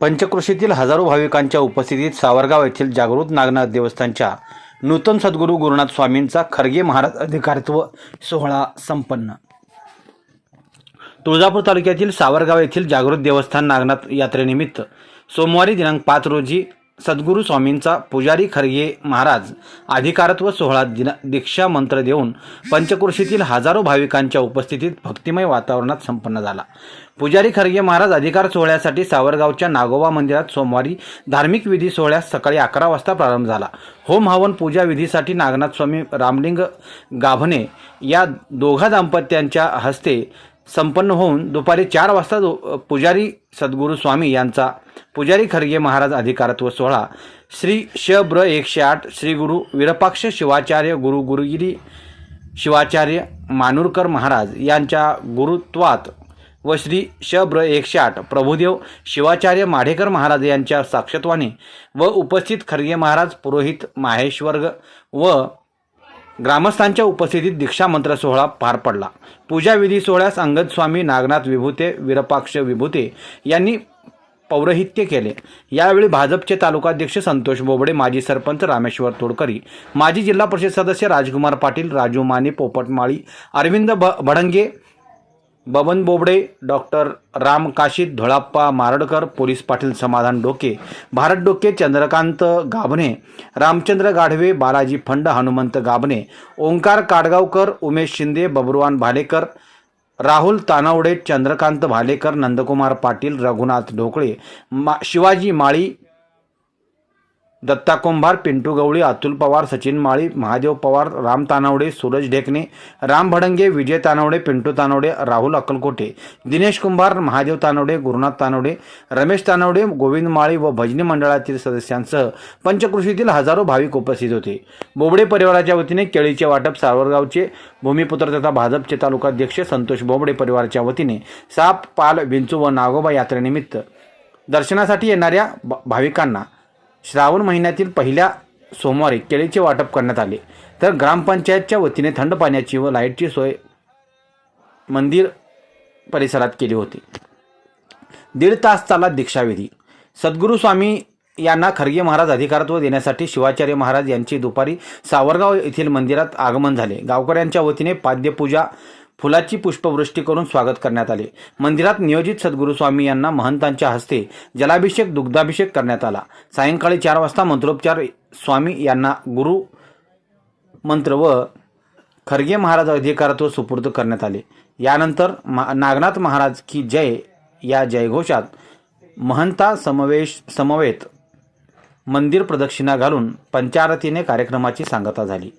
पंचकृषीतील हजारो भाविकांच्या उपस्थितीत सावरगाव येथील जागृत नागनाथ देवस्थानच्या नूतन सद्गुरू गुरुनाथ स्वामींचा खरगे महाराज अधिकारत्व सोहळा संपन्न. तुळजापूर तालुक्यातील सावरगाव येथील जागृत देवस्थान नागनाथ यात्रेनिमित्त सोमवारी दिनांक पाच रोजी सद्गुरू स्वामींचा पुजारी खरगे महाराज अधिकारत्व सोहळा दिना दीक्षा मंत्र देऊन पंचकृषीतील हजारो भाविकांच्या उपस्थितीत भक्तिमय वातावरणात संपन्न झाला. पुजारी खरगे महाराज अधिकार सोहळ्यासाठी सावरगावच्या नागोबा मंदिरात सोमवारी धार्मिक विधी सोहळ्यास सकाळी अकरा वाजता प्रारंभ झाला. होम हवन पूजा विधीसाठी नागनाथ स्वामी रामलिंग गाभणे या दोघा दाम्पत्यांच्या हस्ते संपन्न होऊन दुपारी चार वाजता पुजारी सद्गुरू स्वामी यांचा पुजारी खरगे महाराज अधिकारत्व सोहळा. श्री श ब्र एकशे आठ श्री गुरु विरपाक्ष शिवाचार्य गुरु गुरुगिरी शिवाचार्य मानुरकर महाराज यांच्या गुरुत्वात व श्री श ब्र एकशे आठ प्रभुदेव शिवाचार्य माढेकर महाराज यांच्या साक्षत्वाने व उपस्थित खरगे महाराज पुरोहित माहेश्वर्ग व ग्रामस्थांच्या उपस्थितीत दीक्षामंत्र सोहळा पार पडला. पूजा विधी सोहळ्यास अंगद स्वामी नागनाथ विभूते विरपाक्ष विभूते यांनी पौरहित्य केले. यावेळी भाजपचे तालुकाध्यक्ष संतोष बोबडे माजी सरपंच रामेश्वर तोडकरी माजी जिल्हा परिषद सदस्य राजकुमार पाटील राजू माने पोपटमाळी अरविंद भ भडंगे बबन बोबडे डॉक्टर राम काशीद धोळाप्पा मारडकर पोलीस पाटील समाधान डोके भारत डोके चंद्रकांत गाभणे रामचंद्र गाढवे बालाजी फंड हनुमंत गाभणे ओंकार काडगावकर उमेश शिंदे बबरुवान भालेकर राहुल तानावडे चंद्रकांत भालेकर नंदकुमार पाटील रघुनाथ ढोकळे मा शिवाजी माळी दत्ता कुंभार पिंटू गवळी अतुल पवार सचिन माळी महादेव पवार राम तानावडे सूरज ढेकणे राम भडंगे विजय तानावडे पिंटू तानावडे राहुल अक्कलकोटे दिनेश कुंभार महादेव तानावडे गुरुनाथ तानावडे रमेश तानावडे गोविंद माळी व भजनी मंडळातील सदस्यांसह पंचकृषीतील हजारो भाविक उपस्थित होते. बोबडे परिवाराच्या वतीने केळीचे वाटप सावरगावचे भूमिपुत्र तथा भाजपचे तालुकाध्यक्ष संतोष बोबडे परिवाराच्या वतीने साप पाल विंचू व नागोबा यात्रेनिमित्त दर्शनासाठी येणाऱ्या भ- भाविकांना श्रावण महिन्यातील पहिल्या सोमवारी केळीचे वाटप करण्यात आले. तर ग्रामपंचायतच्या वतीने थंड पाण्याची व लाईटची सोय मंदिर परिसरात केली होती. दीड तास चालला दीक्षाविधी. सद्गुरू स्वामी यांना खरगे महाराज अधिकारत्व देण्यासाठी शिवाचार्य महाराज यांची दुपारी सावरगाव येथील मंदिरात आगमन झाले. गावकऱ्यांच्या वतीने पाद्यपूजा फुलाची पुष्पवृष्टी करून स्वागत करण्यात आले. मंदिरात नियोजित सद्गुरू स्वामी यांना महंतांच्या हस्ते जलाभिषेक दुग्धाभिषेक करण्यात आला. सायंकाळी चार वाजता मंत्रोपचार स्वामी यांना गुरु मंत्र व खरगे महाराज अधिकारत्व सुपूर्द करण्यात आले. यानंतर मा नागनाथ महाराज की जय या जयघोषात महंता समवेश समवेत मंदिर प्रदक्षिणा घालून पंचारतीने कार्यक्रमाची सांगता झाली.